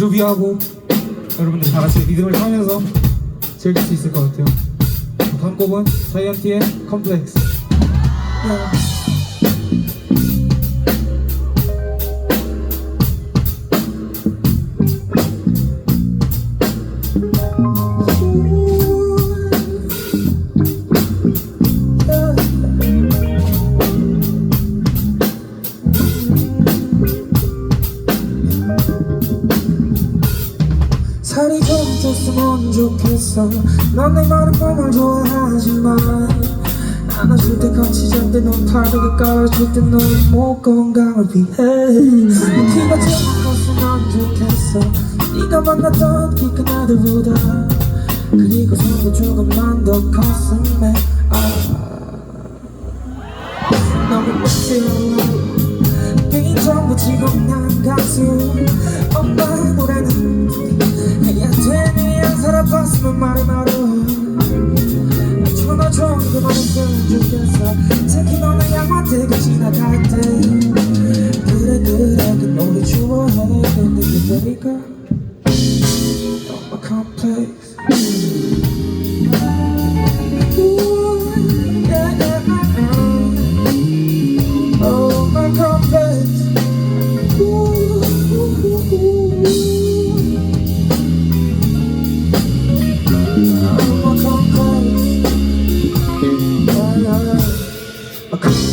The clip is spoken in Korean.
그루비하고 여러분들 다 같이 리듬을 타면서 즐길 수 있을 것 같아요. 다음 곡은 자이언티의 컴플렉스. 네. thank you 살이 좀 쪘으면 좋겠어. 넌 내 마른 몸을 좋아하지만 안아줄 때 같이 잘때 넌 팔베개 깔아줄 때 너의 목 건강을 위해. 키가 좀 컸으면 좋겠어. 네가 만났던 키큰 아들보다 그리고 손도 조금만 더 컸으면 아 너무 멋지어 빈 전부 지금 난가 특히 너는 양화대가 지나갈 때 그래 그래 그 노래 좋아해 근데 그대니까 A cool